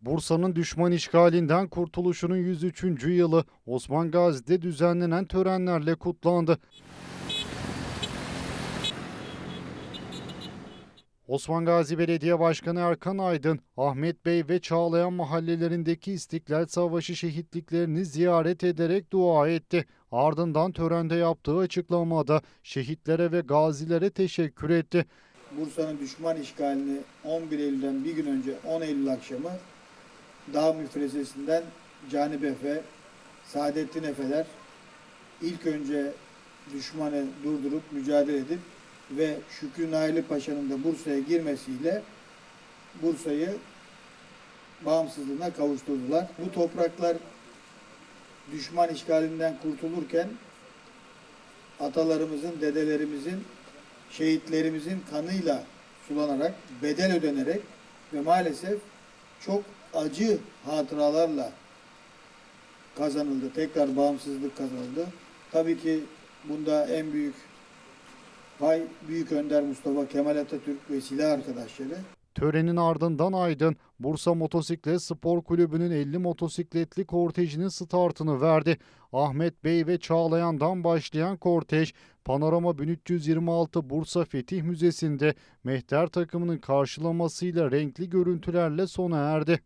Bursa'nın düşman işgalinden kurtuluşunun 103. yılı Osman Gazi'de düzenlenen törenlerle kutlandı. Osman Gazi Belediye Başkanı Erkan Aydın, Ahmet Bey ve Çağlayan mahallelerindeki İstiklal Savaşı şehitliklerini ziyaret ederek dua etti. Ardından törende yaptığı açıklamada şehitlere ve gazilere teşekkür etti. Bursa'nın düşman işgalini 11 Eylül'den bir gün önce 10 Eylül akşamı Dağ müfrezesinden Canip Efe, Saadettin Efeler ilk önce düşmanı durdurup mücadele edip ve Şükrü Naili Paşa'nın da Bursa'ya girmesiyle Bursa'yı bağımsızlığına kavuşturdular. Bu topraklar düşman işgalinden kurtulurken atalarımızın, dedelerimizin şehitlerimizin kanıyla sulanarak, bedel ödenerek ve maalesef çok acı hatıralarla kazanıldı. Tekrar bağımsızlık kazanıldı. Tabii ki bunda en büyük pay Büyük Önder Mustafa Kemal Atatürk ve silah arkadaşları. Törenin ardından Aydın, Bursa Motosiklet Spor Kulübü'nün 50 motosikletli kortejinin startını verdi. Ahmet Bey ve Çağlayan'dan başlayan kortej, Panorama 1326 Bursa Fetih Müzesi'nde Mehter takımının karşılamasıyla renkli görüntülerle sona erdi.